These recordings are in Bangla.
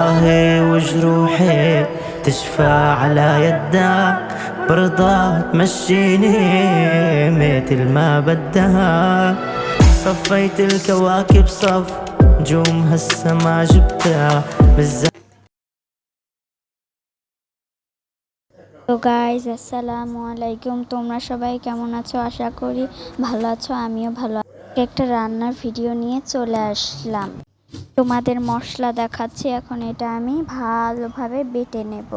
هي وجروحي تشفى على يدك برضا تمشيني مثل ما بدها صفيت الكواكب صف نجوم هالسما جبتها بالزمن তো গাইজ আসসালামু আলাইকুম তোমরা সবাই কেমন আছো আশা করি ভালো আছো আমিও ভালো আছি একটা রান্নার ভিডিও নিয়ে চলে আসলাম তোমাদের মশলা দেখাচ্ছি, এখন এটা আমি ভালোভাবে বেটে নেব।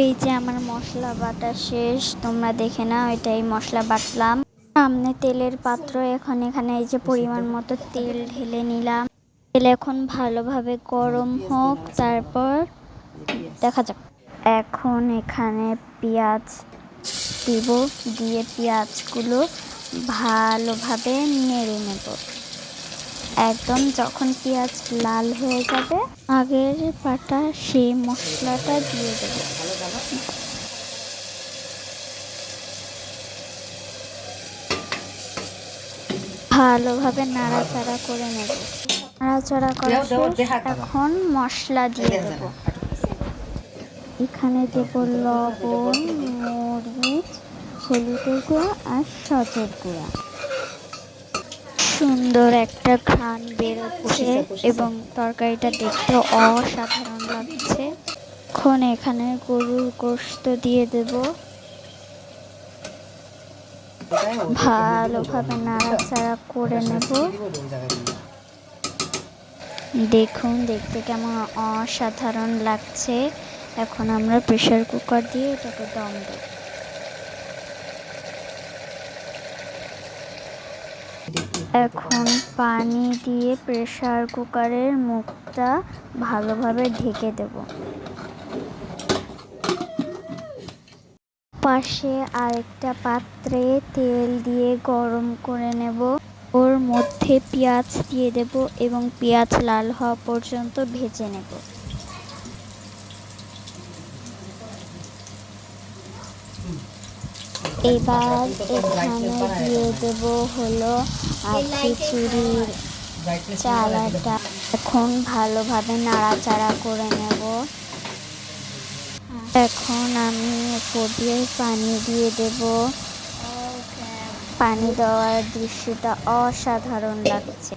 এই যে আমার মশলা বাটা শেষ, তোমরা দেখে নাও, এটাই মশলা বাটলাম। সামনে তেলের পাত্র, এখন এখানে এই যে পরিমাণ মতো তেল ঢেলে নিলাম। তেল এখন ভালোভাবে গরম হোক, তারপর দেখা যাক। এখন এখানে পেঁয়াজ দিব দিয়ে পেঁয়াজগুলো ভালোভাবে নেড়ে নেব। একদম যখন পেঁয়াজ লাল হয়ে যাবে আগের পাটা সেই মশলাটা দিয়ে দেবো। ভালোভাবে নাড়াচাড়া করে নেব। নাড়াচাড়া করা। এখন মশলা দিয়ে দেব। এখানে দেব লবণ মরিচ হলুদের গুঁড়া আর সজের গুঁড়া। সুন্দর একটা ঘ্রাণ বেরোচ্ছে এবং তরকারিটা দেখতে অসাধারণ লাগছে। এখন এখানে গরুর গোস্ত দিয়ে দেব। ভালোভাবে নাড়াচাড়া করে নেব। দেখুন দেখতে কেমন অসাধারণ লাগছে। এখন আমরা প্রেশার কুকার দিয়ে এটাকে দম দেব। এখন পানি দিয়ে প্রেশার কুকারের মুখটা ভালোভাবে ঢেকে দেব। পাশে আরেকটা পাত্রে তেল দিয়ে গরম করে নেব। ওর মধ্যে পেঁয়াজ দিয়ে দেব এবং পেঁয়াজ লাল হওয়া পর্যন্ত ভেজে নেব। এবার এখানে দিয়ে দেব হলো খিচুড়ির চালাটা। এখন ভালোভাবে নাড়াচাড়া করে নেব। এখন আমি উপর দিয়ে পানি দিয়ে দেব। পানি দেওয়ার দৃশ্যটা অসাধারণ লাগছে।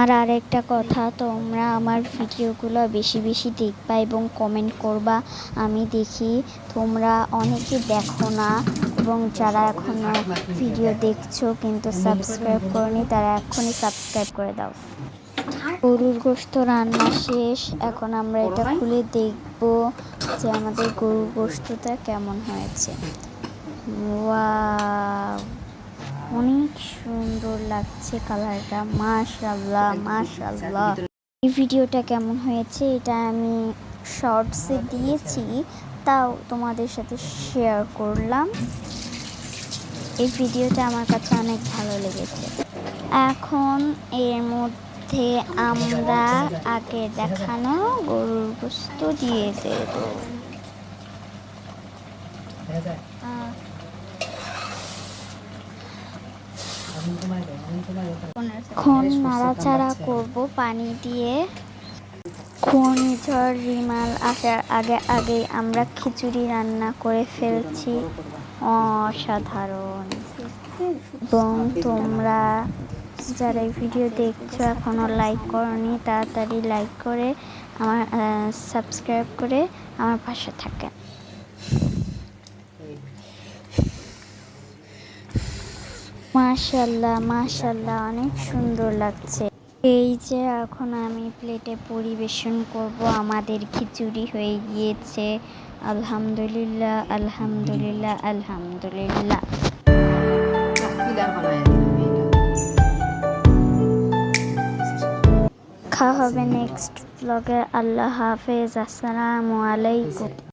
আর আরেকটা কথা, তোমরা আমার ভিডিওগুলো বেশি বেশি দেখবা এবং কমেন্ট করবা, আমি দেখি তোমরা অনেকে দেখো না এবং যারা এখনও ভিডিও দেখছ কিন্তু সাবস্ক্রাইব করনি, তারা এখনই সাবস্ক্রাইব করে দাও। গরুর গোস্ত রান্না শেষ, এখন আমরা এটা খুলে দেখব যে আমাদের গরুর গোস্তটা কেমন হয়েছে। ওয়াও! অনেক সুন্দর লাগছে কালারটা। মাশাল্লাহ মাশাল্লাহ এই ভিডিওটা কেমন হয়েছে এটা আমি শর্টসে দিয়েছি তাও তোমাদের সাথে শেয়ার করলাম। এই ভিডিওটা আমার কাছে অনেক ভালো লেগেছে। এখন এর মধ্যে আমরা আগে দেখানো গরুর বস্তু দিয়ে দেব। এখন নাড়াচাড়া করব পানি দিয়ে। ঘূর্ণিঝড় রিমাল আসার আগে আগে আমরা খিচুড়ি রান্না করে ফেলছি। অসাধারণ। এবং তোমরা যারা এই ভিডিও দেখছ এখনও লাইক করনি, তাড়াতাড়ি লাইক করে আমার সাবস্ক্রাইব করে আমার পাশে থাকেন। মাশাল্লাহ মাশাল্লাহ অনেক সুন্দর লাগছে। এই যে এখন আমি প্লেটে পরিবেশন করব, আমাদের খিচুড়ি হয়ে গিয়েছে। আলহামদুলিল্লাহ আলহামদুলিল্লাহ আলহামদুলিল্লাহ। খাওয়া হবে নেক্সট ব্লগে আল্লাহ হাফেজ, আসসালামু আলাইকুম।